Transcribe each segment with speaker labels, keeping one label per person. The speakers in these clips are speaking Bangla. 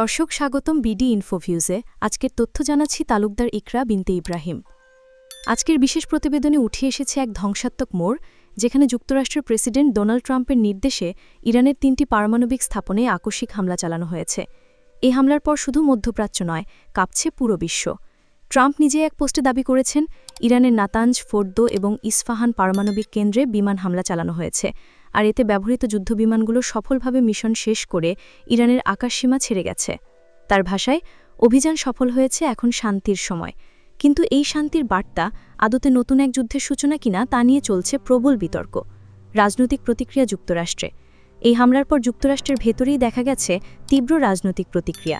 Speaker 1: দর্শক স্বাগতম বিডি ইনফোভিউজে আজকের তথ্য জানাচ্ছি তালুকদার ইকরা বিনতে ইব্রাহিম। আজকের বিশেষ প্রতিবেদনে উঠে এসেছে এক ধ্বংসাত্মক মোড়, যেখানে যুক্তরাষ্ট্রের প্রেসিডেন্ট ডোনাল্ড ট্রাম্পের নির্দেশে ইরানের তিনটি পারমাণবিক স্থাপনে আকস্মিক হামলা চালানো হয়েছে। এই হামলার পর শুধু মধ্যপ্রাচ্য নয়, কাঁপছে পুরো বিশ্ব। ট্রাম্প নিজে এক পোস্টে দাবি করেছেন, ইরানের নাতাঞ্জ, ফোর্দো এবং ইস্ফাহান পারমাণবিক কেন্দ্রে বিমান হামলা চালানো হয়েছে। আর এতে ব্যবহৃত যুদ্ধবিমানগুলো সফলভাবে মিশন শেষ করে ইরানের আকাশসীমা ছেড়ে গেছে। তার ভাষায়, অভিযান সফল হয়েছে এখন শান্তির সময়। কিন্তু এই শান্তির বার্তা আদতে নতুন এক যুদ্ধের সূচনা কিনা তা নিয়ে চলছে প্রবল বিতর্ক। রাজনৈতিক প্রতিক্রিয়া যুক্তরাষ্ট্রে। এই হামলার পর যুক্তরাষ্ট্রের ভেতরেই দেখা গেছে তীব্র রাজনৈতিক প্রতিক্রিয়া।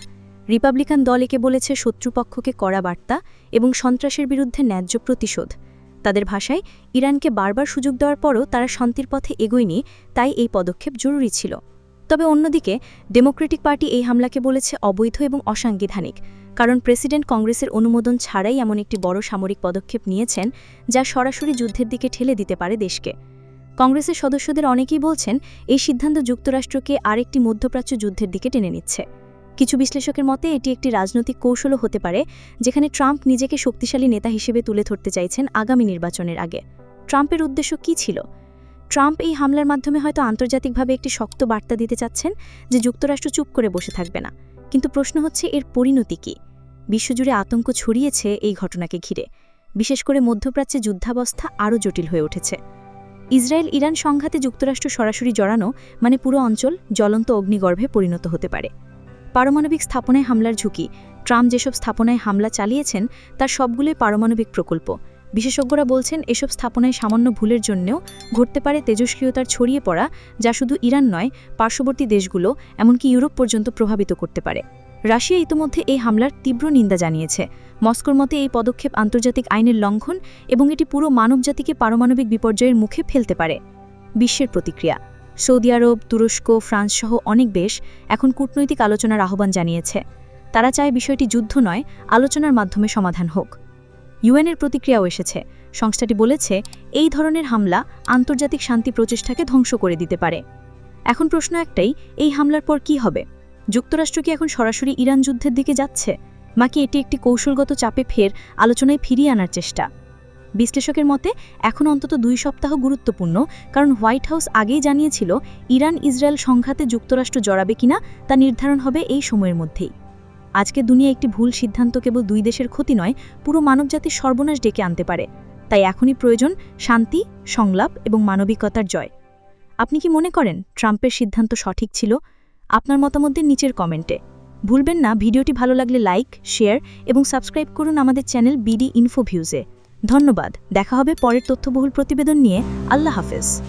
Speaker 1: রিপাবলিকান দল একে বলেছে শত্রুপক্ষকে কড়া বার্তা এবং সন্ত্রাসের বিরুদ্ধে ন্যায্য প্রতিশোধ। তাদের ভাষায় ইরানকে বারবার সুযোগ দেওয়ার পরও তারা শান্তির পথে এগোয়নি, তাই এই পদক্ষেপ জরুরি ছিল। তবে অন্যদিকে, ডেমোক্রেটিক পার্টি এই হামলাকে বলেছে অবৈধ এবং অসাংবিধানিক, কারণ প্রেসিডেন্ট কংগ্রেসের অনুমোদন ছাড়াই এমন একটি বড় সামরিক পদক্ষেপ নিয়েছেন যা সরাসরি যুদ্ধের দিকে ঠেলে দিতে পারে দেশকে। কংগ্রেসের সদস্যদের অনেকেই বলছেন, এই সিদ্ধান্ত যুক্তরাষ্ট্রকে আরেকটি মধ্যপ্রাচ্য যুদ্ধের দিকে টেনে নিচ্ছে। কিছু বিশ্লেষকের মতে, এটি একটি রাজনৈতিক কৌশলও হতে পারে, যেখানে ট্রাম্প নিজেকে শক্তিশালী নেতা হিসেবে তুলে ধরতে চাইছেন আগামী নির্বাচনের আগে। ট্রাম্পের উদ্দেশ্য কী ছিল? ট্রাম্প এই হামলার মাধ্যমে হয়তো আন্তর্জাতিকভাবে একটি শক্ত বার্তা দিতে চাচ্ছেন যে যুক্তরাষ্ট্র চুপ করে বসে থাকবে না। কিন্তু প্রশ্ন হচ্ছে, এর পরিণতি কী? বিশ্বজুড়ে আতঙ্ক ছড়িয়েছে এই ঘটনাকে ঘিরে। বিশেষ করে মধ্যপ্রাচ্যে যুদ্ধাবস্থা আরও জটিল হয়ে উঠেছে। ইসরায়েল ইরান সংঘাতে যুক্তরাষ্ট্র সরাসরি জড়ানো মানে পুরো অঞ্চল জ্বলন্ত অগ্নিগর্ভে পরিণত হতে পারে। পারমাণবিক স্থাপনায় হামলার ঝুঁকি। ট্রাম্প যেসব স্থাপনায় হামলা চালিয়েছেন, তার সবগুলোই পারমাণবিক প্রকল্প। বিশেষজ্ঞরা বলছেন, এসব স্থাপনায় সামান্য ভুলের জন্যও ঘটতে পারে তেজস্ক্রিয়তার ছড়িয়ে পড়া, যা শুধু ইরান নয়, পার্শ্ববর্তী দেশগুলো, এমনকি ইউরোপ পর্যন্ত প্রভাবিত করতে পারে। রাশিয়া ইতিমধ্যে এই হামলার তীব্র নিন্দা জানিয়েছে। মস্কোর মতে এই পদক্ষেপ আন্তর্জাতিক আইনের লঙ্ঘন এবং এটি পুরো মানবজাতিকে পারমাণবিক বিপর্যয়ের মুখে ফেলতে পারে। বিশ্বের প্রতিক্রিয়া সৌদি আরব, তুরস্ক ফ্রান্স সহ অনেক দেশ এখন কূটনৈতিক আলোচনার আহ্বান জানিয়েছে। তারা চায় বিষয়টি যুদ্ধ নয়, আলোচনার মাধ্যমে সমাধান হোক। ইউএনের প্রতিক্রিয়াও এসেছে। সংস্থাটি বলেছে, এই ধরনের হামলা আন্তর্জাতিক শান্তি প্রচেষ্টাকে ধ্বংস করে দিতে পারে। এখন প্রশ্ন একটাই, এই হামলার পর কি হবে? যুক্তরাষ্ট্র কি এখন সরাসরি ইরান যুদ্ধের দিকে যাচ্ছে? নাকি এটি একটি কৌশলগত চাপে ফের আলোচনায় ফিরিয়ে আনার চেষ্টা? বিশ্লেষকের মতে, এখন অন্তত দুই সপ্তাহ গুরুত্বপূর্ণ, কারণ হোয়াইট হাউস আগেই জানিয়েছিল ইরান ইসরায়েল সংঘাতে যুক্তরাষ্ট্র জড়াবে কিনা তা নির্ধারণ হবে এই সময়ের মধ্যেই। আজকে দুনিয়া একটি ভুল সিদ্ধান্ত কেবল দুই দেশের ক্ষতি নয়, পুরো মানবজাতির সর্বনাশ ডেকে আনতে পারে। তাই এখনই প্রয়োজন শান্তি, সংলাপ এবং মানবিকতার জয়। আপনি কি মনে করেন ট্রাম্পের সিদ্ধান্ত সঠিক ছিল? আপনার মতামতের নিচের কমেন্টে। ভুলবেন না, ভিডিওটি ভালো লাগলে লাইক, শেয়ার এবং সাবস্ক্রাইব করুন আমাদের চ্যানেল বিডি ইনফো ভিউজে। ধন্যবাদ। দেখা হবে পরের তথ্যবহুল প্রতিবেদন নিয়ে। আল্লাহ হাফেজ।